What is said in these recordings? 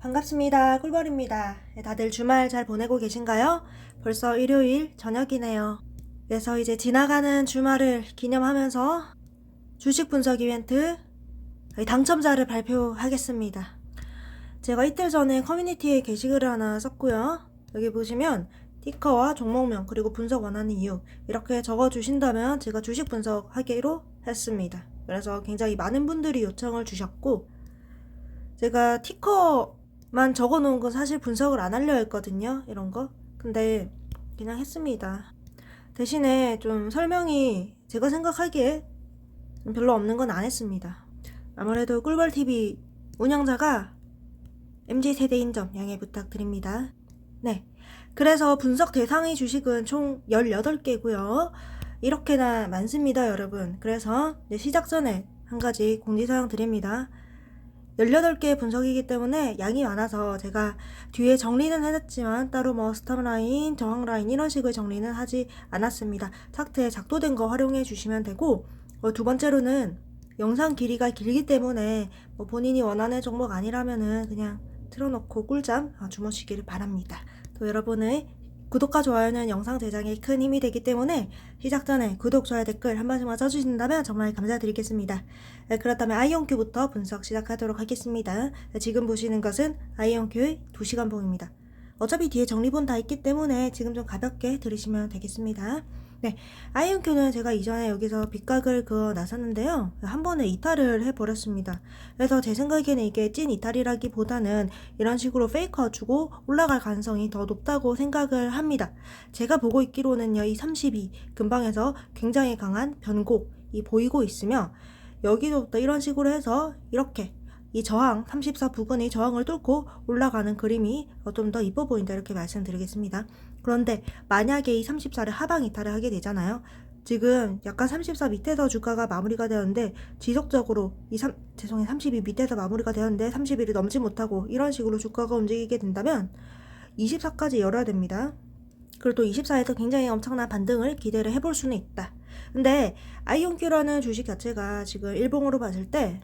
반갑습니다. 꿀벌입니다. 네, 다들 주말 잘 보내고 계신가요? 벌써 일요일 저녁이네요. 그래서 이제 지나가는 주말을 기념하면서 주식 분석 이벤트 당첨자를 발표하겠습니다. 제가 이틀 전에 커뮤니티에 게시글을 하나 썼고요. 여기 보시면 티커와 종목명 그리고 분석 원하는 이유 이렇게 적어주신다면 제가 주식 분석하기로 했습니다. 그래서 굉장히 많은 분들이 요청을 주셨고 제가 티커 만 적어 놓은 건 사실 분석을 안 하려 했거든요. 이런 거. 근데 그냥 했습니다. 대신에 좀 설명이 제가 생각하기에 좀 별로 없는 건 안 했습니다. 아무래도 꿀벌TV 운영자가 MZ세대인 점 양해 부탁드립니다. 네. 그래서 분석 대상의 주식은 총 18개고요. 이렇게나 많습니다, 여러분. 그래서 이제 시작 전에 한 가지 공지사항 드립니다. 18개의 분석이기 때문에 양이 많아서 제가 뒤에 정리는 해놨지만 따로 뭐 스탑 라인, 저항 라인 이런 식의 정리는 하지 않았습니다. 차트에 작도된 거 활용해 주시면 되고 어, 두 번째로는 영상 길이가 길기 때문에 뭐 본인이 원하는 종목 아니라면은 그냥 틀어놓고 꿀잠 어, 주무시기를 바랍니다. 또 여러분의 구독과 좋아요는 영상 제작에 큰 힘이 되기 때문에 시작 전에 구독, 좋아요, 댓글 한 번씩만 써주신다면 정말 감사드리겠습니다. 네, 그렇다면 아이온큐부터 분석 시작하도록 하겠습니다. 네, 지금 보시는 것은 아이온큐의 2시간 봉입니다. 어차피 뒤에 정리본 다 있기 때문에 지금 좀 가볍게 들으시면 되겠습니다. 네, 아이온큐는 제가 이전에 여기서 빗각을 그어 나섰는데요. 한 번에 이탈을 해버렸습니다. 그래서 제 생각에는 이게 찐 이탈이라기보다는 이런 식으로 페이커 주고 올라갈 가능성이 더 높다고 생각을 합니다. 제가 보고 있기로는요, 이 32 근방에서 굉장히 강한 변곡이 보이고 있으며 여기서부터 이런 식으로 해서 이렇게 이 저항 34 부근의 저항을 뚫고 올라가는 그림이 좀 더 이뻐 보인다 이렇게 말씀드리겠습니다. 그런데 만약에 이 34를 하방 이탈을 하게 되잖아요. 지금 약간 34 밑에서 주가가 마무리가 되었는데 지속적으로 이 3, 죄송해요 32 밑에서 마무리가 되었는데 31을 넘지 못하고 이런 식으로 주가가 움직이게 된다면 24까지 열어야 됩니다. 그리고 또 24에서 굉장히 엄청난 반등을 기대를 해볼 수는 있다. 근데 아이온큐라는 주식 자체가 지금 일봉으로 봤을 때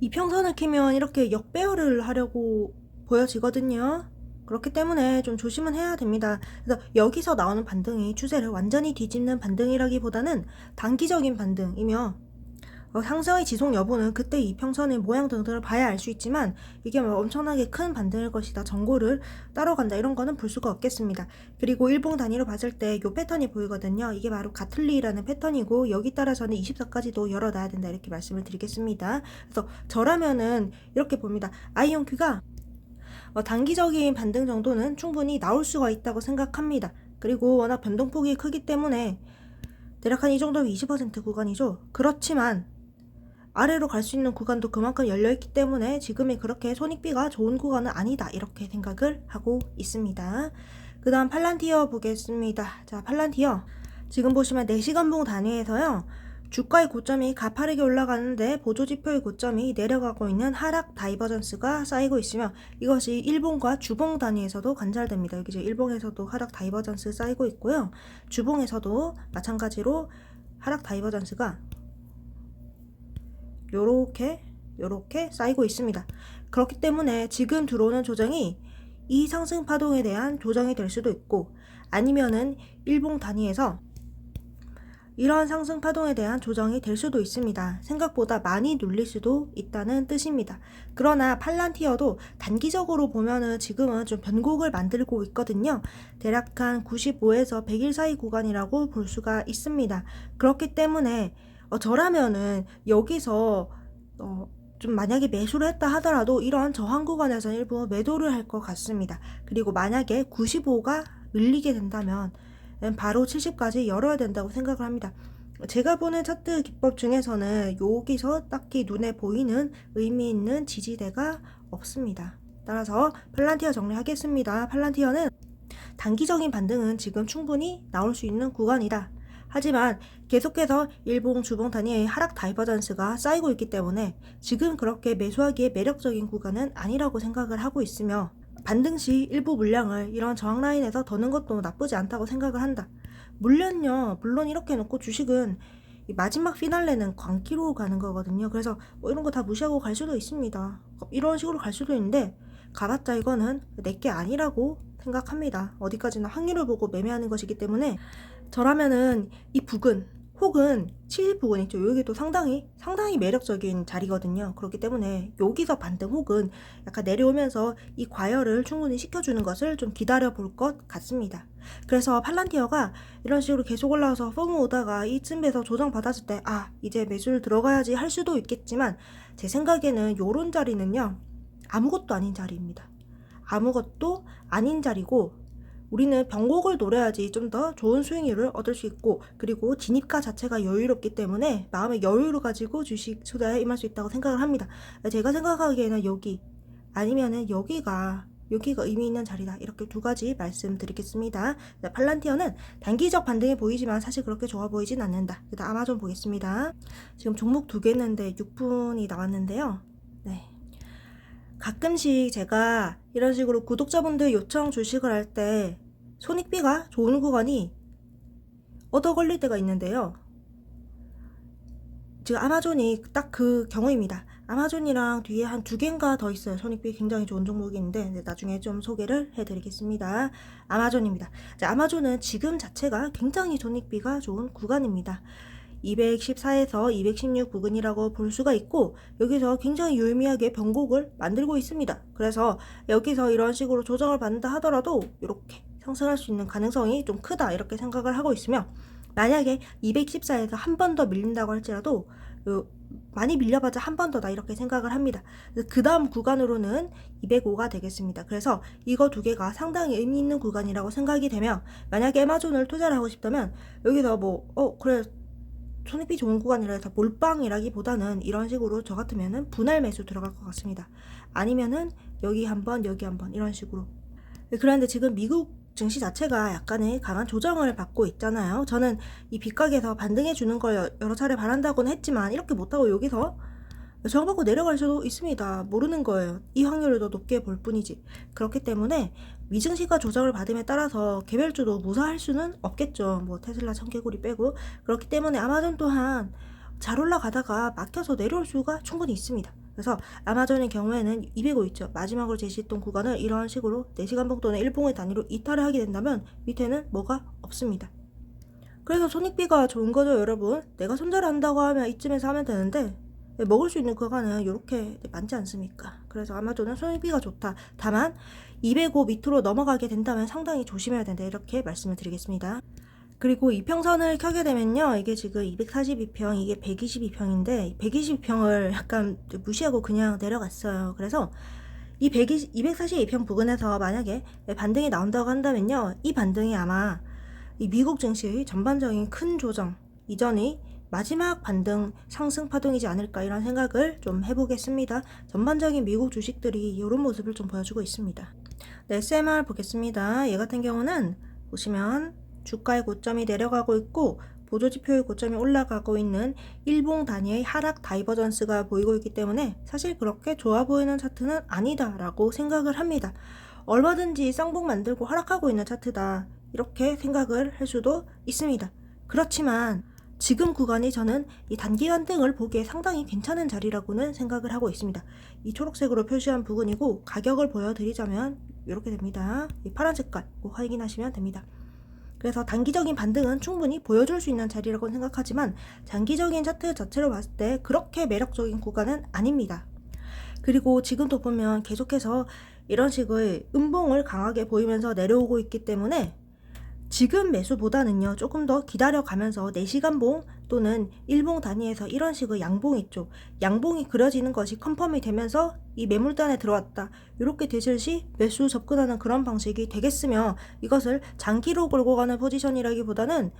이평선을 키면 이렇게 역배열을 하려고 보여지거든요. 그렇기 때문에 좀 조심은 해야 됩니다. 그래서 여기서 나오는 반등이 추세를 완전히 뒤집는 반등이라기보다는 단기적인 반등이며 어, 상승의 지속 여부는 그때 이평선의 모양 등등을 봐야 알 수 있지만 이게 뭐 엄청나게 큰 반등일 것이다 정보를 따로 간다 이런 거는 볼 수가 없겠습니다. 그리고 일봉 단위로 봤을 때이 패턴이 보이거든요. 이게 바로 가틀리라는 패턴이고 여기 따라서는 24까지도 열어놔야 된다 이렇게 말씀을 드리겠습니다. 그래서 저라면은 이렇게 봅니다. 아이온큐가 어, 단기적인 반등 정도는 충분히 나올 수가 있다고 생각합니다. 그리고 워낙 변동폭이 크기 때문에 대략 한 이 정도면 20% 구간이죠. 그렇지만 아래로 갈 수 있는 구간도 그만큼 열려있기 때문에 지금이 그렇게 손익비가 좋은 구간은 아니다. 이렇게 생각을 하고 있습니다. 그 다음 팔란티어 보겠습니다. 자, 팔란티어. 지금 보시면 4시간봉 단위에서요. 주가의 고점이 가파르게 올라가는데 보조지표의 고점이 내려가고 있는 하락 다이버전스가 쌓이고 있으며 이것이 일봉과 주봉 단위에서도 관찰됩니다. 여기 이제 일봉에서도 하락 다이버전스 쌓이고 있고요. 주봉에서도 마찬가지로 하락 다이버전스가 요렇게 요렇게 쌓이고 있습니다. 그렇기 때문에 지금 들어오는 조정이 이 상승 파동에 대한 조정이 될 수도 있고 아니면은 일봉 단위에서 이러한 상승 파동에 대한 조정이 될 수도 있습니다. 생각보다 많이 눌릴 수도 있다는 뜻입니다. 그러나 팔란티어도 단기적으로 보면은 지금은 좀 변곡을 만들고 있거든요. 대략 한 95에서 100일 사이 구간이라고 볼 수가 있습니다. 그렇기 때문에 어, 저라면은 여기서 어, 좀 만약에 매수를 했다 하더라도 이런 저항 구간에서 일부 매도를 할 것 같습니다. 그리고 만약에 95가 밀리게 된다면 바로 70까지 열어야 된다고 생각을 합니다. 제가 보는 차트 기법 중에서는 여기서 딱히 눈에 보이는 의미 있는 지지대가 없습니다. 따라서 팔란티어 정리하겠습니다. 팔란티어는 단기적인 반등은 지금 충분히 나올 수 있는 구간이다. 하지만 계속해서 일봉 주봉 단위의 하락 다이버전스가 쌓이고 있기 때문에 지금 그렇게 매수하기에 매력적인 구간은 아니라고 생각을 하고 있으며 반등 시 일부 물량을 이런 저항 라인에서 더는 것도 나쁘지 않다고 생각을 한다. 물론요, 물론 이렇게 놓고 주식은 마지막 피날레는 광기로 가는 거거든요. 그래서 뭐 이런 거 다 무시하고 갈 수도 있습니다. 이런 식으로 갈 수도 있는데 가봤자 이거는 내게 아니라고 생각합니다. 어디까지나 확률을 보고 매매하는 것이기 때문에 저라면은 이 부근 혹은 70 부근 있죠. 여기도 상당히 상당히 매력적인 자리거든요. 그렇기 때문에 여기서 반등 혹은 약간 내려오면서 이 과열을 충분히 시켜주는 것을 좀 기다려 볼 것 같습니다. 그래서 팔란티어가 이런 식으로 계속 올라와서 펌을 오다가 이쯤에서 조정 받았을 때 아 이제 매수를 들어가야지 할 수도 있겠지만 제 생각에는 요런 자리는요 아무것도 아닌 자리입니다. 아무것도 아닌 자리고 우리는 변곡을 노려야지 좀 더 좋은 수익률을 얻을 수 있고 그리고 진입가 자체가 여유롭기 때문에 마음의 여유를 가지고 주식 투자에 임할 수 있다고 생각을 합니다. 제가 생각하기에는 여기 아니면은 여기가 여기가 의미 있는 자리다 이렇게 두 가지 말씀드리겠습니다. 네, 팔란티어는 단기적 반등이 보이지만 사실 그렇게 좋아 보이진 않는다. 일단 아마존 보겠습니다. 지금 종목 두개 했는데 6분이 나왔는데요. 네. 가끔씩 제가 이런 식으로 구독자분들 요청 주식을 할 때 손익비가 좋은 구간이 얻어 걸릴 때가 있는데요. 지금 아마존이 딱 그 경우입니다. 아마존이랑 뒤에 한 두 개인가 더 있어요. 손익비 굉장히 좋은 종목이 있는데 네, 나중에 좀 소개를 해드리겠습니다. 아마존입니다. 자, 아마존은 지금 자체가 굉장히 손익비가 좋은 구간입니다. 214에서 216 부근이라고 볼 수가 있고 여기서 굉장히 유의미하게 변곡을 만들고 있습니다. 그래서 여기서 이런 식으로 조정을 받는다 하더라도 이렇게 상승할 수 있는 가능성이 좀 크다 이렇게 생각을 하고 있으며 만약에 214에서 한 번 더 밀린다고 할지라도 요 많이 밀려봤자 한 번 더다 이렇게 생각을 합니다. 그 다음 구간으로는 205가 되겠습니다. 그래서 이거 두 개가 상당히 의미 있는 구간이라고 생각이 되며 만약에 에마존을 투자를 하고 싶다면 여기서 뭐 어 그래 손익비 좋은 구간이라 해서 몰빵이라기보다는 이런 식으로 저 같으면은 분할 매수 들어갈 것 같습니다. 아니면은 여기 한번 여기 한번 이런 식으로. 그런데 지금 미국 증시 자체가 약간의 강한 조정을 받고 있잖아요. 저는 이 빗가게에서 반등해 주는 걸 여러 차례 바란다고는 했지만 이렇게 못하고 여기서 저항받고 내려갈 수도 있습니다. 모르는 거예요. 이 확률을 더 높게 볼 뿐이지. 그렇기 때문에 미증시가 조정을 받음에 따라서 개별주도 무사할 수는 없겠죠. 뭐 테슬라 청개구리 빼고 그렇기 때문에 아마존 또한 잘 올라가다가 막혀서 내려올 수가 충분히 있습니다. 그래서 아마존의 경우에는 205 있죠. 마지막으로 제시했던 구간을 이런 식으로 4시간 봉 또는 1봉의 단위로 이탈을 하게 된다면 밑에는 뭐가 없습니다. 그래서 손익비가 좋은 거죠, 여러분. 내가 손절한다고 하면 이쯤에서 하면 되는데 네, 먹을 수 있는 구간은 이렇게 많지 않습니까? 그래서 아마존은 손익비가 좋다. 다만 205 밑으로 넘어가게 된다면 상당히 조심해야 된다. 이렇게 말씀을 드리겠습니다. 그리고 이평선을 켜게 되면요. 이게 지금 242평, 이게 122평인데 122평을 약간 무시하고 그냥 내려갔어요. 그래서 이 120, 242평 부근에서 만약에 반등이 나온다고 한다면요. 이 반등이 아마 이 미국 증시의 전반적인 큰 조정 이전이 마지막 반등 상승 파동이지 않을까 이런 생각을 좀 해보겠습니다. 전반적인 미국 주식들이 이런 모습을 좀 보여주고 있습니다. 네, SMR 보겠습니다. 얘 같은 경우는 보시면 주가의 고점이 내려가고 있고 보조지표의 고점이 올라가고 있는 일봉 단위의 하락 다이버전스가 보이고 있기 때문에 사실 그렇게 좋아 보이는 차트는 아니다라고 생각을 합니다. 얼마든지 쌍봉 만들고 하락하고 있는 차트다 이렇게 생각을 할 수도 있습니다. 그렇지만 지금 구간이 저는 이 단기간 등을 보기에 상당히 괜찮은 자리라고는 생각을 하고 있습니다. 이 초록색으로 표시한 부분이고 가격을 보여드리자면 이렇게 됩니다. 이 파란 색깔 꼭 확인하시면 됩니다. 그래서 단기적인 반등은 충분히 보여줄 수 있는 자리라고 생각하지만 장기적인 차트 자체로 봤을 때 그렇게 매력적인 구간은 아닙니다. 그리고 지금도 보면 계속해서 이런 식의 음봉을 강하게 보이면서 내려오고 있기 때문에 지금 매수보다는요 조금 더 기다려가면서 4시간봉 또는 일봉 단위에서 이런 식의 양봉 있죠 양봉이 그려지는 것이 컨펌이 되면서 이 매물단에 들어왔다. 이렇게 되실 시 매수 접근하는 그런 방식이 되겠으며 이것을 장기로 끌고 가는 포지션이라기보다는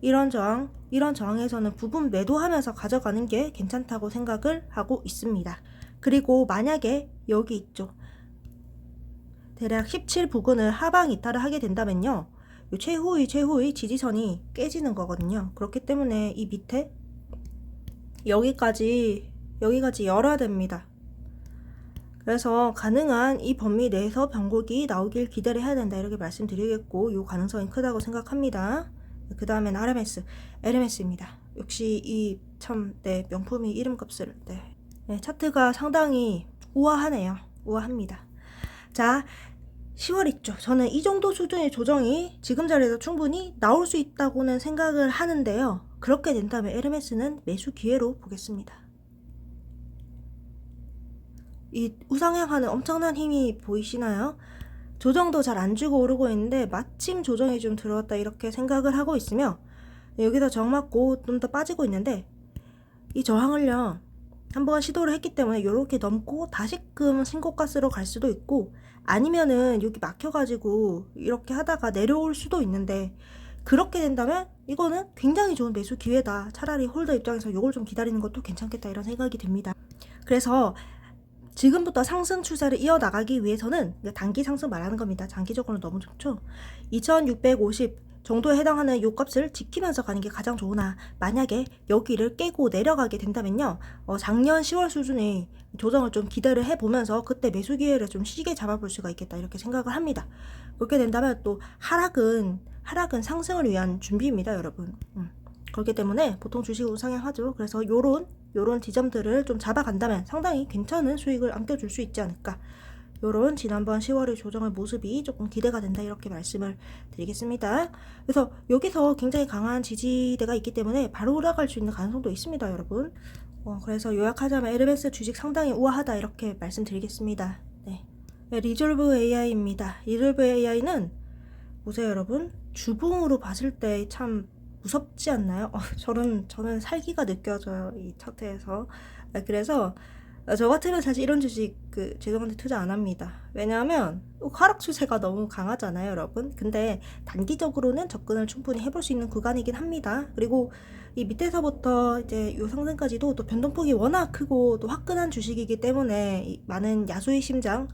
이런 저항 이런 저항에서는 부분 매도하면서 가져가는 게 괜찮다고 생각을 하고 있습니다. 그리고 만약에 여기 있죠. 대략 17 부근을 하방 이탈을 하게 된다면요 최후의 최후의 지지선이 깨지는 거거든요. 그렇기 때문에 이 밑에 여기까지 여기까지 열어야 됩니다. 그래서 가능한 이 범위 내에서 변곡이 나오길 기다려야 된다 이렇게 말씀드리겠고 이 가능성이 크다고 생각합니다. 그 다음엔 RMS, LMS입니다. 역시 이 참 네, 명품이 이름값을 네. 네, 차트가 상당히 우아하네요. 우아합니다. 자, 10월 있죠. 저는 이 정도 수준의 조정이 지금 자리에서 충분히 나올 수 있다고는 생각을 하는데요. 그렇게 된다면 에르메스는 매수 기회로 보겠습니다. 이 우상향하는 엄청난 힘이 보이시나요? 조정도 잘 안 주고 오르고 있는데 마침 조정이 좀 들어왔다 이렇게 생각을 하고 있으며 여기서 정 맞고 좀 더 빠지고 있는데 이 저항을요 한번 시도를 했기 때문에 이렇게 넘고 다시금 신고가스로 갈 수도 있고 아니면은 여기 막혀가지고 이렇게 하다가 내려올 수도 있는데 그렇게 된다면 이거는 굉장히 좋은 매수 기회다. 차라리 홀더 입장에서 이걸 좀 기다리는 것도 괜찮겠다 이런 생각이 듭니다. 그래서 지금부터 상승 추세를 이어나가기 위해서는 단기 상승 말하는 겁니다. 장기적으로 너무 좋죠. 2650 정도에 해당하는 요 값을 지키면서 가는 게 가장 좋으나 만약에 여기를 깨고 내려가게 된다면요. 어, 작년 10월 수준의 조정을 좀 기대를 해보면서 그때 매수 기회를 좀 시게 잡아볼 수가 있겠다 이렇게 생각을 합니다. 그렇게 된다면 또 하락은 하락은 상승을 위한 준비입니다 여러분. 음. 그렇기 때문에 보통 주식은 우상향하죠. 그래서 요런 요런 지점들을 좀 잡아간다면 상당히 괜찮은 수익을 안겨줄 수 있지 않을까 요런 지난번 10월의 조정의 모습이 조금 기대가 된다 이렇게 말씀을 드리겠습니다. 그래서 여기서 굉장히 강한 지지대가 있기 때문에 바로 올라갈 수 있는 가능성도 있습니다, 여러분. 어, 그래서 요약하자면 LMS 주식 상당히 우아하다 이렇게 말씀드리겠습니다. 네. 네, 리졸브 AI입니다. 리졸브 AI는 보세요, 여러분. 주봉으로 봤을 때 참 무섭지 않나요? 어, 저는 저는 살기가 느껴져요 이 차트에서. 네, 그래서 아, 저 같으면 사실 이런 주식 그 죄송한데 투자 안 합니다. 왜냐하면 하락 추세가 너무 강하잖아요, 여러분. 근데 단기적으로는 접근을 충분히 해볼 수 있는 구간이긴 합니다. 그리고 이 밑에서부터 이제 요 상승까지도 또 변동폭이 워낙 크고 또 화끈한 주식이기 때문에 많은 야수의 심장,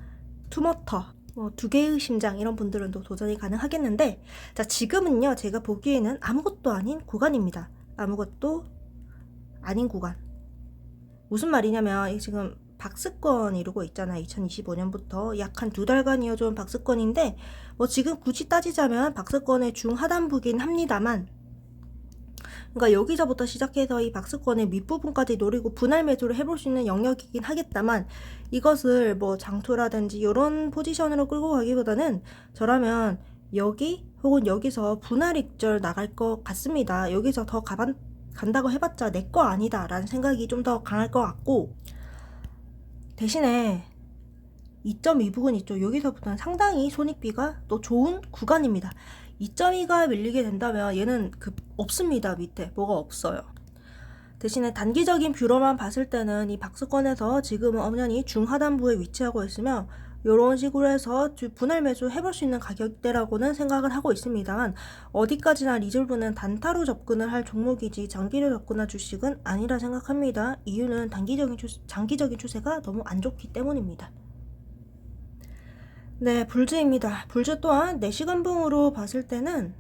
투머터, 뭐두 개의 심장 이런 분들은 또 도전이 가능하겠는데 자 지금은요 제가 보기에는 아무것도 아닌 구간입니다. 아무것도 아닌 구간. 무슨 말이냐면 지금 박스권 이루고 있잖아 2025년부터 약 한 두 달간 이어져온 박스권인데 뭐 지금 굳이 따지자면 박스권의 중하단부긴 합니다만 그러니까 여기서부터 시작해서 이 박스권의 밑부분까지 노리고 분할 매수를 해볼 수 있는 영역이긴 하겠다만 이것을 뭐 장투라든지 이런 포지션으로 끌고 가기보다는 저라면 여기 혹은 여기서 분할 익절 나갈 것 같습니다. 여기서 더 가반, 간다고 해봤자 내 거 아니다 라는 생각이 좀 더 강할 것 같고 대신에 2.2 부분 있죠. 여기서부터는 상당히 손익비가 또 좋은 구간입니다. 2.2가 밀리게 된다면 얘는 그 없습니다. 밑에 뭐가 없어요. 대신에 단기적인 뷰로만 봤을 때는 이 박스권에서 지금은 엄연히 중하단부에 위치하고 있으며 이런 식으로 해서 분할 매수 해볼 수 있는 가격대라고는 생각을 하고 있습니다만 어디까지나 리졸브는 단타로 접근을 할 종목이지 장기로 접근할 주식은 아니라 생각합니다. 이유는 단기적인 추세, 장기적인 추세가 너무 안 좋기 때문입니다. 네, 불주입니다. 불주 또한 4시간봉으로 봤을 때는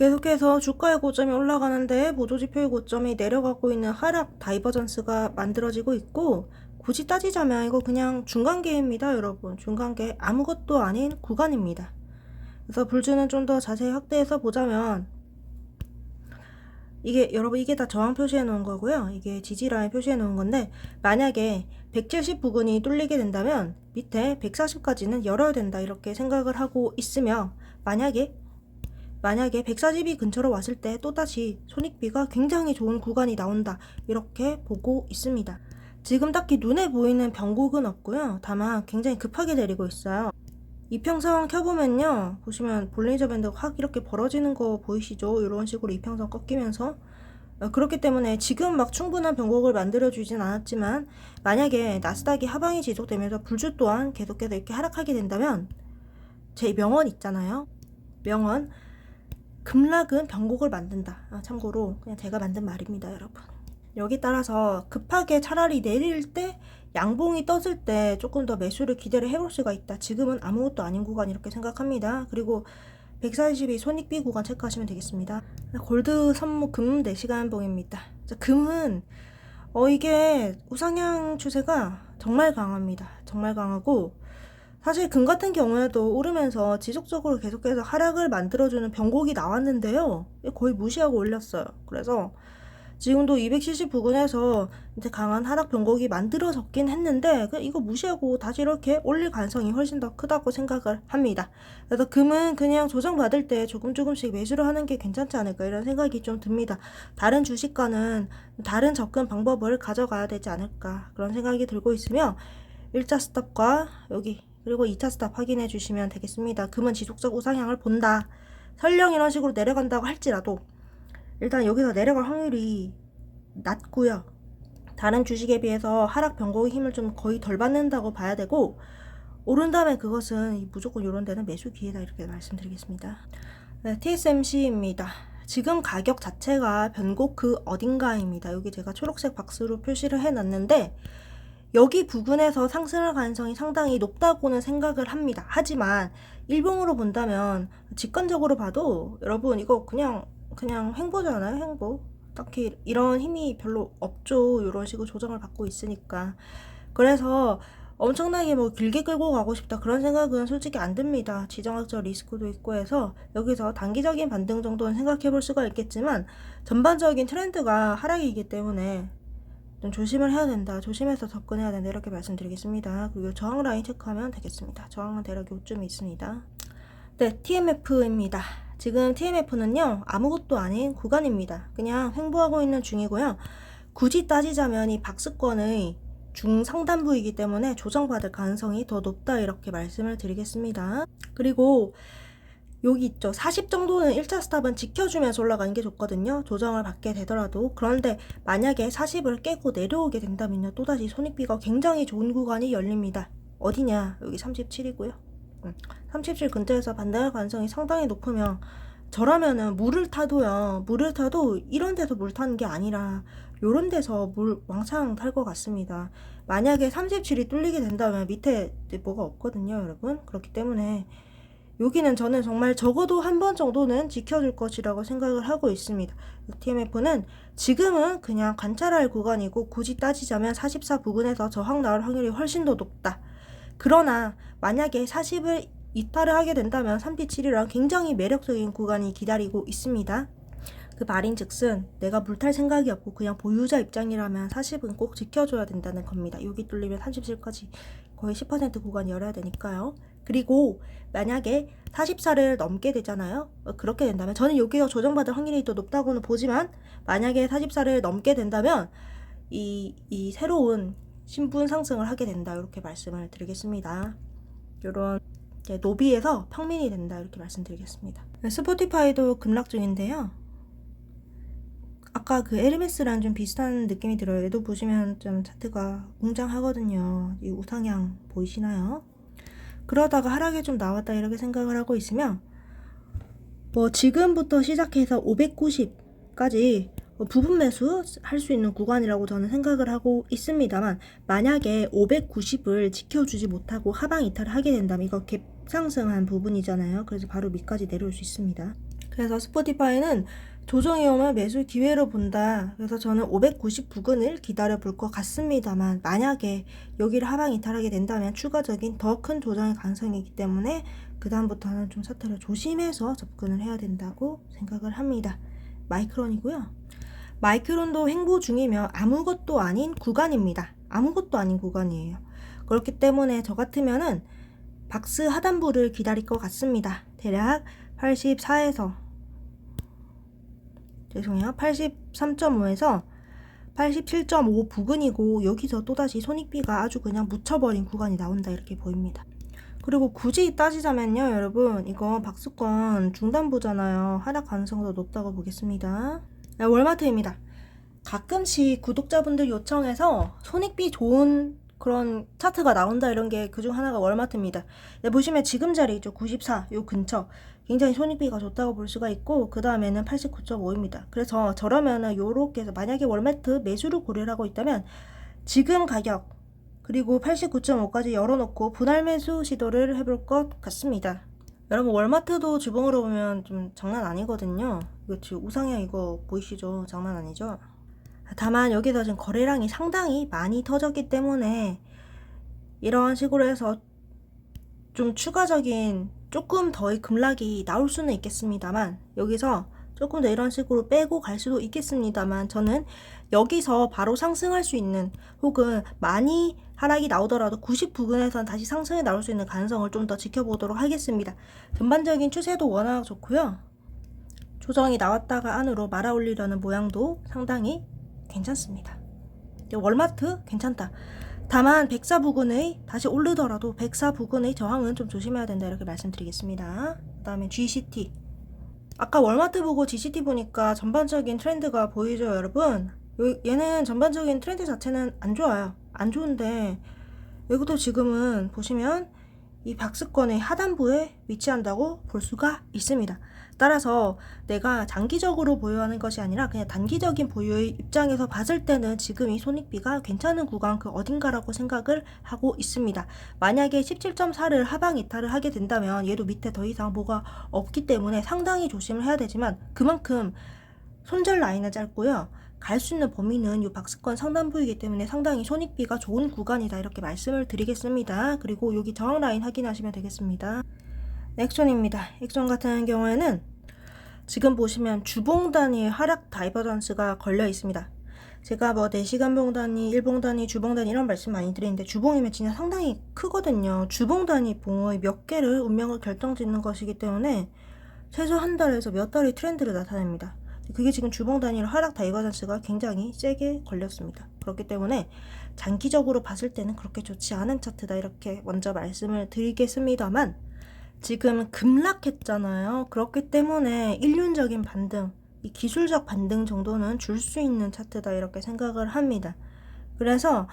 계속해서 주가의 고점이 올라가는데 보조지표의 고점이 내려가고 있는 하락 다이버전스가 만들어지고 있고 굳이 따지자면 이거 그냥 중간계입니다, 여러분. 중간계 아무것도 아닌 구간입니다. 그래서 불주는 좀 더 자세히 확대해서 보자면 이게 여러분 이게 다 저항 표시해 놓은 거고요. 이게 지지 라인 표시해 놓은 건데 만약에 170 부근이 뚫리게 된다면 밑에 140까지는 열어야 된다 이렇게 생각을 하고 있으며 만약에 만약에 140이 근처로 왔을 때 또다시 손익비가 굉장히 좋은 구간이 나온다 이렇게 보고 있습니다. 지금 딱히 눈에 보이는 변곡은 없고요. 다만 굉장히 급하게 내리고 있어요. 이평선 켜보면요. 보시면 볼레이저 밴드가 확 이렇게 벌어지는 거 보이시죠? 이런 식으로 이평선 꺾이면서 어, 그렇기 때문에 지금 막 충분한 변곡을 만들어주진 않았지만 만약에 나스닥이 하방이 지속되면서 불주 또한 계속해서 이렇게 하락하게 된다면 제 명언 있잖아요. 명언 급락은 변곡을 만든다. 아, 참고로 그냥 제가 만든 말입니다, 여러분. 여기 따라서 급하게 차라리 내릴 때 양봉이 떴을 때 조금 더 매수를 기대를 해볼 수가 있다. 지금은 아무것도 아닌 구간 이렇게 생각합니다. 그리고 142 손익비 구간 체크하시면 되겠습니다. 골드 선무 금 4시간 봉입니다. 금은 어 이게 우상향 추세가 정말 강합니다. 정말 강하고 사실 금 같은 경우에도 오르면서 지속적으로 계속해서 하락을 만들어주는 변곡이 나왔는데요. 거의 무시하고 올렸어요. 그래서 지금도 270 부근에서 이제 강한 하락 변곡이 만들어졌긴 했는데 그 이거 무시하고 다시 이렇게 올릴 가능성이 훨씬 더 크다고 생각을 합니다. 그래서 금은 그냥 조정받을 때 조금 조금씩 매수를 하는 게 괜찮지 않을까 이런 생각이 좀 듭니다. 다른 주식과는 다른 접근 방법을 가져가야 되지 않을까 그런 생각이 들고 있으며 1차 스탑과 여기 그리고 2차 스탑 확인해 주시면 되겠습니다. 금은 지속적 우상향을 본다. 설령 이런 식으로 내려간다고 할지라도 일단 여기서 내려갈 확률이 낮고요. 다른 주식에 비해서 하락 변곡의 힘을 좀 거의 덜 받는다고 봐야 되고 오른 다음에 그것은 무조건 이런 데는 매수 기회다 이렇게 말씀드리겠습니다. 네, TSMC입니다. 지금 가격 자체가 변곡 그 어딘가입니다. 여기 제가 초록색 박스로 표시를 해놨는데 여기 부근에서 상승할 가능성이 상당히 높다고는 생각을 합니다. 하지만 일봉으로 본다면 직관적으로 봐도 여러분 이거 그냥 그냥 횡보잖아요, 횡보. 딱히 이런 힘이 별로 없죠. 이런 식으로 조정을 받고 있으니까. 그래서 엄청나게 뭐 길게 끌고 가고 싶다 그런 생각은 솔직히 안 듭니다. 지정학적 리스크도 있고 해서 여기서 단기적인 반등 정도는 생각해 볼 수가 있겠지만 전반적인 트렌드가 하락이기 때문에 좀 조심을 해야 된다. 조심해서 접근해야 된다. 이렇게 말씀드리겠습니다. 그리고 저항 라인 체크하면 되겠습니다. 저항은 대략 요쯤에 있습니다. 네, TMF입니다. 지금 TMF는요, 아무것도 아닌 구간입니다. 그냥 횡보하고 있는 중이고요. 굳이 따지자면 이 박스권의 중상단부이기 때문에 조정받을 가능성이 더 높다. 이렇게 말씀을 드리겠습니다. 그리고 여기 있죠. 40 정도는 1차 스탑은 지켜주면서 올라가는 게 좋거든요. 조정을 받게 되더라도. 그런데 만약에 40을 깨고 내려오게 된다면요. 또다시 손익비가 굉장히 좋은 구간이 열립니다. 어디냐? 여기 37이고요. 37 근처에서 반등할 가능성이 상당히 높으면 저라면은 물을 타도요. 물을 타도 이런 데서 물 타는 게 아니라 요런 데서 물 왕창 탈 것 같습니다. 만약에 37이 뚫리게 된다면 밑에 뭐가 없거든요, 여러분. 그렇기 때문에 여기는 저는 정말 적어도 한 번 정도는 지켜줄 것이라고 생각을 하고 있습니다. TMF는 지금은 그냥 관찰할 구간이고 굳이 따지자면 44 부근에서 저항 나올 확률이 훨씬 더 높다. 그러나 만약에 40을 이탈을 하게 된다면 37이랑 굉장히 매력적인 구간이 기다리고 있습니다. 그 말인 즉슨 내가 물탈 생각이 없고 그냥 보유자 입장이라면 40은 꼭 지켜줘야 된다는 겁니다. 여기 뚫리면 37까지 거의 10% 구간이 열어야 되니까요. 그리고 만약에 44를 넘게 되잖아요. 어, 그렇게 된다면 저는 여기서 조정받을 확률이 더 높다고는 보지만 만약에 44를 넘게 된다면 이, 이 새로운 신분 상승을 하게 된다 이렇게 말씀을 드리겠습니다. 이런 노비에서 평민이 된다 이렇게 말씀드리겠습니다. 네, 스포티파이도 급락 중인데요. 아까 그 에르메스랑 좀 비슷한 느낌이 들어요. 얘도 보시면 좀 차트가 웅장하거든요. 이 우상향 보이시나요? 그러다가 하락이 좀 나왔다 이렇게 생각을 하고 있으면 뭐 지금부터 시작해서 590까지 부분 매수 할 수 있는 구간이라고 저는 생각을 하고 있습니다만 만약에 590을 지켜주지 못하고 하방 이탈을 하게 된다면 이거 갭 상승한 부분이잖아요. 그래서 바로 밑까지 내려올 수 있습니다. 그래서 스포티파이는 조정이 오면 매수 기회로 본다. 그래서 저는 590 부근을 기다려 볼 것 같습니다만 만약에 여기를 하방 이탈하게 된다면 추가적인 더 큰 조정의 가능성이 있기 때문에 그 다음부터는 좀 사태를 조심해서 접근을 해야 된다고 생각을 합니다. 마이크론이고요. 마이크론도 횡보 중이며 아무것도 아닌 구간입니다. 아무것도 아닌 구간이에요. 그렇기 때문에 저 같으면은 박스 하단부를 기다릴 것 같습니다. 대략 84에서 죄송해요. 83.5에서 87.5 부근이고 여기서 또다시 손익비가 아주 그냥 묻혀버린 구간이 나온다 이렇게 보입니다. 그리고 굳이 따지자면요 여러분 이거 박스권 중단부잖아요. 하락 가능성도 높다고 보겠습니다. 네, 월마트입니다. 가끔씩 구독자분들 요청해서 손익비 좋은 그런 차트가 나온다 이런 게 그중 하나가 월마트입니다. 네, 보시면 지금 자리 있죠. 94, 요 근처. 굉장히 손익비가 좋다고 볼 수가 있고 그 다음에는 89.5입니다. 그래서 저라면은 요렇게 해서 만약에 월마트 매수를 고려를 하고 있다면 지금 가격 그리고 89.5까지 열어놓고 분할 매수 시도를 해볼 것 같습니다. 여러분 월마트도 주봉으로 보면 좀 장난 아니거든요. 이거 지금 우상향 이거 보이시죠? 장난 아니죠? 다만 여기서 지금 거래량이 상당히 많이 터졌기 때문에 이런 식으로 해서 좀 추가적인 조금 더의 급락이 나올 수는 있겠습니다만 여기서 조금 더 이런 식으로 빼고 갈 수도 있겠습니다만 저는 여기서 바로 상승할 수 있는 혹은 많이 하락이 나오더라도 90 부근에선 다시 상승이 나올 수 있는 가능성을 좀 더 지켜보도록 하겠습니다. 전반적인 추세도 워낙 좋고요. 조정이 나왔다가 안으로 말아 올리려는 모양도 상당히 괜찮습니다. 월마트 괜찮다. 다만 104 부근의 다시 오르더라도 104 부근의 저항은 좀 조심해야 된다 이렇게 말씀드리겠습니다. 그 다음에 GCT. 아까 월마트 보고 GCT 보니까 전반적인 트렌드가 보이죠, 여러분? 요- 얘는 전반적인 트렌드 자체는 안 좋아요. 안 좋은데 여기도 지금은 보시면 이 박스권의 하단부에 위치한다고 볼 수가 있습니다. 따라서 내가 장기적으로 보유하는 것이 아니라 그냥 단기적인 보유의 입장에서 봤을 때는 지금 이 손익비가 괜찮은 구간 그 어딘가라고 생각을 하고 있습니다. 만약에 17.4를 하방 이탈을 하게 된다면 얘도 밑에 더 이상 뭐가 없기 때문에 상당히 조심을 해야 되지만 그만큼 손절 라인은 짧고요. 갈수 있는 범위는 이 박스권 상단부이기 때문에 상당히 손익비가 좋은 구간이다 이렇게 말씀을 드리겠습니다. 그리고 여기 저항 라인 확인하시면 되겠습니다. 액션입니다. 액션 같은 경우에는 지금 보시면 주봉 단위의 하락 다이버전스가 걸려 있습니다. 제가 뭐 4시간 봉 단위, 1봉 단위, 주봉 단위 이런 말씀 많이 드리는데 주봉이면 진짜 상당히 크거든요. 주봉 단위 봉의 몇 개를 운명을 결정짓는 것이기 때문에 최소 한 달에서 몇 달의 트렌드를 나타냅니다. 그게 지금 주봉 단위로 하락 다이버전스가 굉장히 세게 걸렸습니다. 그렇기 때문에 장기적으로 봤을 때는 그렇게 좋지 않은 차트다 이렇게 먼저 말씀을 드리겠습니다만 지금 급락했잖아요. 그렇기 때문에 일륜적인 반등, 이 기술적 반등 정도는 줄 수 있는 차트다 이렇게 생각을 합니다. 그래서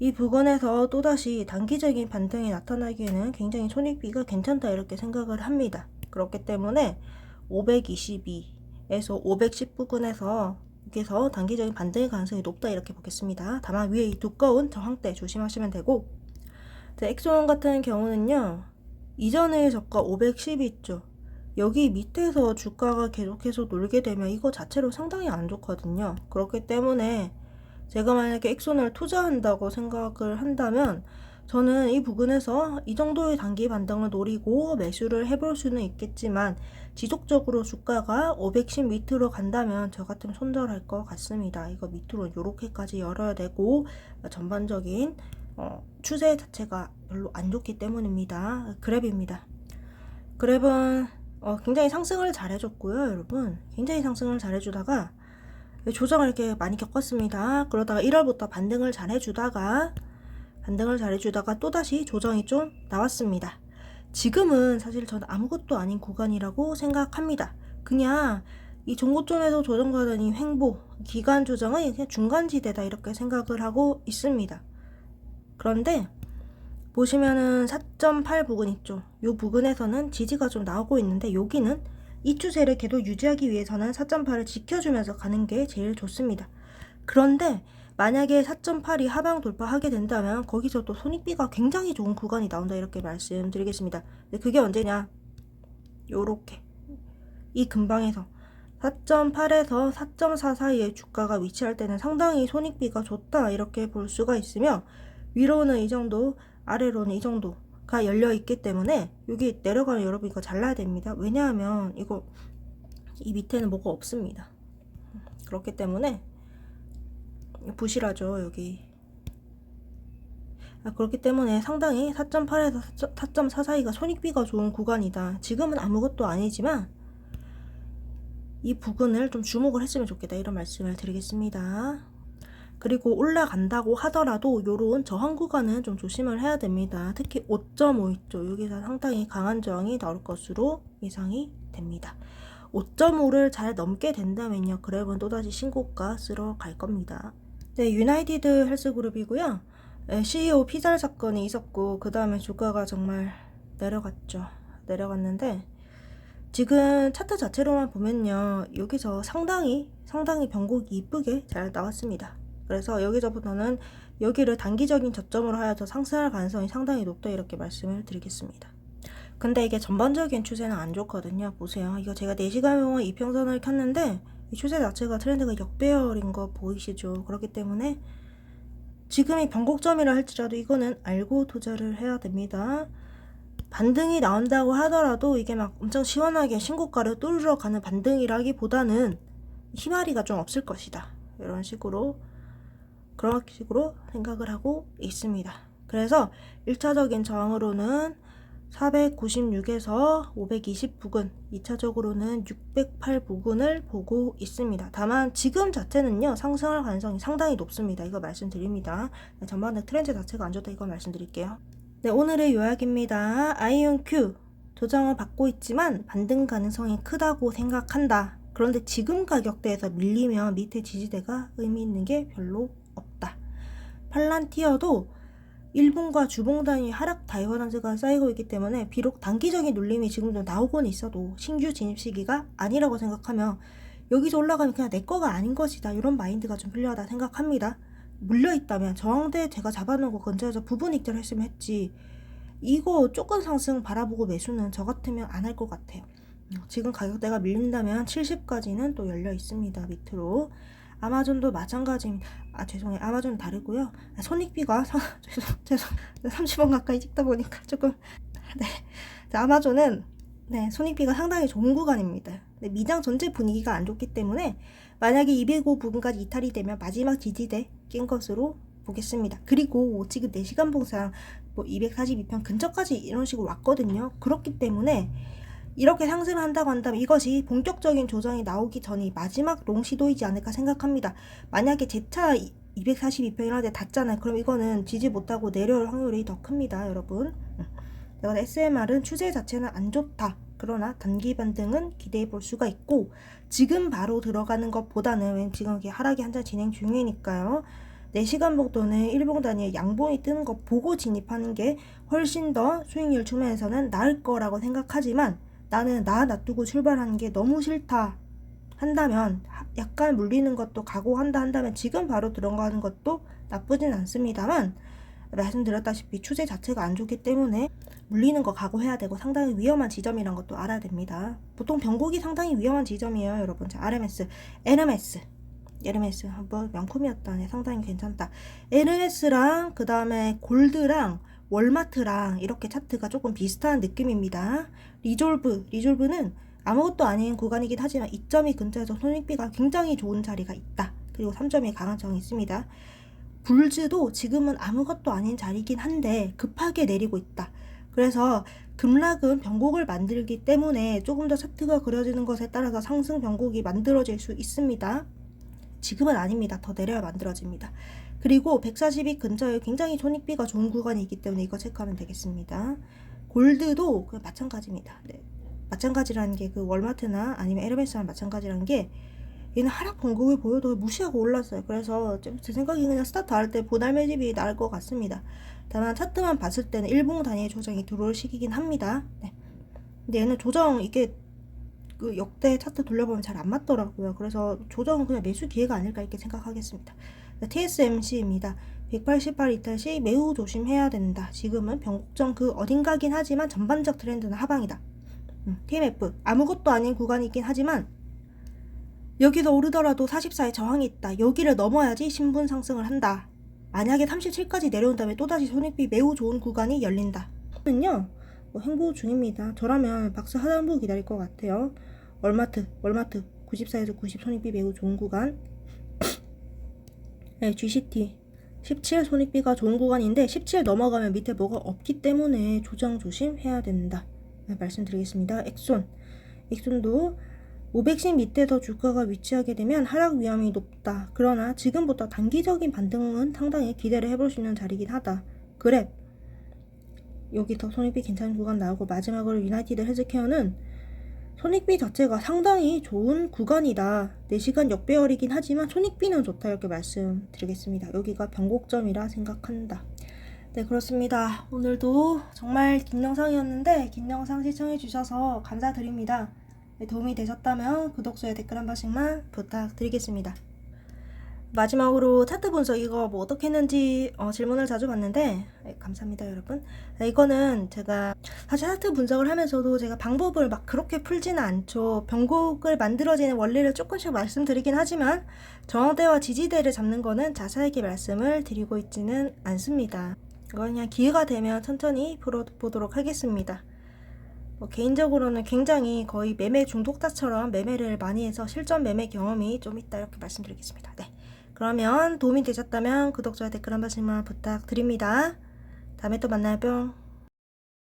이 부근에서 또다시 단기적인 반등이 나타나기에는 굉장히 손익비가 괜찮다 이렇게 생각을 합니다. 그렇기 때문에 522에서 510 부근에서 여기서 단기적인 반등의 가능성이 높다 이렇게 보겠습니다. 다만 위에 이 두꺼운 저항대 조심하시면 되고 자, 엑소원 같은 경우는요. 이전의 저가 510 있죠. 여기 밑에서 주가가 계속해서 놀게 되면 이거 자체로 상당히 안 좋거든요. 그렇기 때문에 제가 만약에 엑손을 투자한다고 생각을 한다면 저는 이 부분에서 이 정도의 단기 반등을 노리고 매수를 해볼 수는 있겠지만 지속적으로 주가가 510 밑으로 간다면 저 같으면 손절할 것 같습니다. 이거 밑으로 이렇게까지 열어야 되고 전반적인 어, 추세 자체가 별로 안 좋기 때문입니다. 그랩입니다. 그랩은 어, 굉장히 상승을 잘 해줬고요, 여러분. 굉장히 상승을 잘 해주다가 조정을 이렇게 많이 겪었습니다. 그러다가 1월부터 반등을 잘 해주다가 반등을 잘 해주다가 또다시 조정이 좀 나왔습니다. 지금은 사실 저는 아무것도 아닌 구간이라고 생각합니다. 그냥 이 종고점에서 조정받은 이 횡보, 기간 그냥 중간지대다 이렇게 생각을 하고 있습니다. 그런데 보시면은 4.8 부근 있죠. 요 부근에서는 지지가 좀 나오고 있는데 여기는 이 추세를 계속 유지하기 위해서는 4.8을 지켜주면서 가는 게 제일 좋습니다. 그런데 만약에 4.8이 하방 돌파하게 된다면 거기서 또 손익비가 굉장히 좋은 구간이 나온다 이렇게 말씀드리겠습니다. 그게 언제냐? 요렇게 이 근방에서 4.8에서 4.4 사이에 주가가 위치할 때는 상당히 손익비가 좋다 이렇게 볼 수가 있으며 위로는 이 정도, 아래로는 이 정도가 열려 있기 때문에 여기 내려가면 여러분 이거 잘라야 됩니다. 왜냐하면 이거 이 밑에는 뭐가 없습니다. 그렇기 때문에 부실하죠 여기. 아, 그렇기 때문에 상당히 4.8에서 4.4 사이가 손익비가 좋은 구간이다. 지금은 아무것도 아니지만 이 부근을 좀 주목을 했으면 좋겠다 이런 말씀을 드리겠습니다. 그리고 올라간다고 하더라도 요런 저항 구간은 좀 조심을 해야 됩니다. 특히 5.5 있죠. 여기서 상당히 강한 저항이 나올 것으로 예상이 됩니다. 5.5를 잘 넘게 된다면요. 그랩은 또다시 신고가 쓰러 갈 겁니다. 네, 유나이티드 헬스그룹이고요. 네, CEO 피살 사건이 있었고 그 다음에 주가가 정말 내려갔죠. 내려갔는데 지금 차트 자체로만 보면요. 여기서 상당히 상당히 변곡이 이쁘게 잘 나왔습니다. 그래서 여기서부터는 여기를 단기적인 저점으로 하여서 상승할 가능성이 상당히 높다 이렇게 말씀을 드리겠습니다. 근데 이게 전반적인 추세는 안 좋거든요. 보세요. 이거 제가 4시간 동안 이평선을 켰는데 이 추세 자체가 트렌드가 역배열인 거 보이시죠? 그렇기 때문에 지금이 변곡점이라 할지라도 이거는 알고 투자를 해야 됩니다. 반등이 나온다고 하더라도 이게 막 엄청 시원하게 신고가를 뚫으러 가는 반등이라기보다는 희마리가 좀 없을 것이다. 이런 식으로 그런 식으로 생각을 하고 있습니다. 그래서 1차적인 저항으로는 496에서 520 부근, 2차적으로는 608 부근을 보고 있습니다. 다만 지금 자체는요, 상승할 가능성이 상당히 높습니다. 이거 말씀드립니다. 네, 전반의 트렌드 자체가 안 좋다 이거 말씀드릴게요. 네, 오늘의 요약입니다. 아이온 Q 조정을 받고 있지만 반등 가능성이 크다고 생각한다. 그런데 지금 가격대에서 밀리면 밑에 지지대가 의미 있는 게 별로. 팔란티어도 일본과 주봉 단위 하락 다이버런스가 쌓이고 있기 때문에 비록 단기적인 눌림이 지금도 나오고는 있어도 신규 진입 시기가 아니라고 생각하며 여기서 올라가면 그냥 내 거가 아닌 것이다 이런 마인드가 좀 필요하다 생각합니다. 물려 있다면 저항대 제가 잡아놓은 거 근처에서 부분 익절 했으면 했지 이거 조금 상승 바라보고 매수는 저 같으면 안 할 것 같아요. 지금 가격대가 밀린다면 70까지는 또 열려 있습니다. 밑으로. 아마존도 마찬가지입니다. 아, 죄송해요. 아마존 다르고요. 아, 손익비가, 사- 죄송, 죄송. 30원 가까이 찍다 보니까 조금, 네. 자, 아마존은, 네, 손익비가 상당히 좋은 구간입니다. 네, 미장 전체 분위기가 안 좋기 때문에, 만약에 205 부분까지 이탈이 되면 마지막 지지대 낀 것으로 보겠습니다. 그리고 지금 4시간 봉상 뭐 242편 근처까지 이런 식으로 왔거든요. 그렇기 때문에, 이렇게 상승을 한다고 한다면 이것이 본격적인 조정이 나오기 전이 마지막 롱 시도이지 않을까 생각합니다. 만약에 제차 242평이라는데 닿잖아요. 그럼 이거는 지지 못하고 내려올 확률이 더 큽니다, 여러분. 내가 SMR은 추세 자체는 안 좋다. 그러나 단기 반등은 기대해 볼 수가 있고 지금 바로 들어가는 것보다는 왜 지금 이게 하락이 한참 진행 중이니까요. 4시간 복도는 일봉 단위의 양봉이 뜨는 거 보고 진입하는 게 훨씬 더 수익률 측면에서는 나을 거라고 생각하지만 나는 나 놔두고 출발하는 게 너무 싫다 한다면 하- 약간 물리는 것도 각오한다 한다면 지금 바로 들어가는 것도 나쁘진 않습니다만 말씀드렸다시피 추세 자체가 안 좋기 때문에 물리는 거 각오해야 되고 상당히 위험한 지점이란 것도 알아야 됩니다. 보통 병곡이 상당히 위험한 지점이에요, 여러분. 자, RMS, LMS, LMS 한번 명품이었다네. 상당히 괜찮다. LMS랑 그 다음에 골드랑 월마트랑 이렇게 차트가 조금 비슷한 느낌입니다. 리졸브, 리졸브는 아무것도 아닌 구간이긴 하지만 2점이 근처에서 손익비가 굉장히 좋은 자리가 있다. 그리고 3점이 강한 정이 있습니다. 불즈도 지금은 아무것도 아닌 자리긴 한데 급하게 내리고 있다. 그래서 급락은 변곡을 만들기 때문에 조금 더 차트가 그려지는 것에 따라서 상승 변곡이 만들어질 수 있습니다. 지금은 아닙니다. 더 내려야 만들어집니다. 그리고 142 근처에 굉장히 손익비가 좋은 구간이 있기 때문에 이거 체크하면 되겠습니다. 골드도 그 마찬가지입니다. 네. 마찬가지라는 게 그 월마트나 아니면 에르메스랑 마찬가지라는 게 얘는 하락 공급을 보여도 무시하고 올랐어요. 그래서 좀제 생각에 그냥 스타트 할 때 보날 매집이 나을 것 같습니다. 다만 차트만 봤을 때는 일봉 단위의 조정이 들어올 시기긴 합니다. 네. 근데 얘는 조정 이게 그 역대 차트 돌려보면 잘 안 맞더라고요. 그래서 조정은 그냥 매수 기회가 아닐까 이렇게 생각하겠습니다. 네, TSMC입니다. 188 이탈 시 매우 조심해야 된다. 지금은 변곡점 그 어딘가긴 하지만 전반적 트렌드는 하방이다. 음, TMF 아무것도 아닌 구간이긴 하지만 여기서 오르더라도 44에 저항이 있다. 여기를 넘어야지 신분 상승을 한다. 만약에 37까지 내려온다면 또다시 손익비 매우 좋은 구간이 열린다. 는요 뭐 행보 중입니다. 저라면 박스 하단부 기다릴 것 같아요. 월마트, 월마트 94에서 90 손익비 매우 좋은 구간. 네, GCT 17 손익비가 좋은 구간인데 17 넘어가면 밑에 뭐가 없기 때문에 조정 조심해야 된다. 네, 말씀드리겠습니다. 엑손, 엑손도 510 밑에서 주가가 위치하게 되면 하락 위험이 높다. 그러나 지금부터 단기적인 반등은 상당히 기대를 해볼 수 있는 자리긴 하다. 그랩 여기서 손익비 괜찮은 구간 나오고 마지막으로 유나이티드 헬스케어는 손익비 자체가 상당히 좋은 구간이다. 4시간 역배열이긴 하지만 손익비는 좋다. 이렇게 말씀드리겠습니다. 여기가 변곡점이라 생각한다. 네, 그렇습니다. 오늘도 정말 긴 영상이었는데 긴 영상 시청해 주셔서 감사드립니다. 네, 도움이 되셨다면 구독수에 댓글 한 번씩만 부탁드리겠습니다. 마지막으로 차트 분석 이거 뭐 어떻게 했는지 어, 질문을 자주 받는데 네, 감사합니다 여러분 네, 이거는 제가 사실 차트 분석을 하면서도 제가 방법을 막 그렇게 풀지는 않죠 변곡을 만들어지는 원리를 조금씩 말씀드리긴 하지만 저항대와 지지대를 잡는 거는 자세하게 말씀을 드리고 있지는 않습니다 이건 그냥 기회가 되면 천천히 풀어보도록 하겠습니다. 뭐 개인적으로는 굉장히 거의 매매 중독자처럼 매매를 많이 해서 실전 매매 경험이 좀 있다 이렇게 말씀드리겠습니다. 네. 그러면 도움이 되셨다면 구독, 좋아요, 댓글 한 번씩만 부탁드립니다. 다음에 또 만나요. 뿅.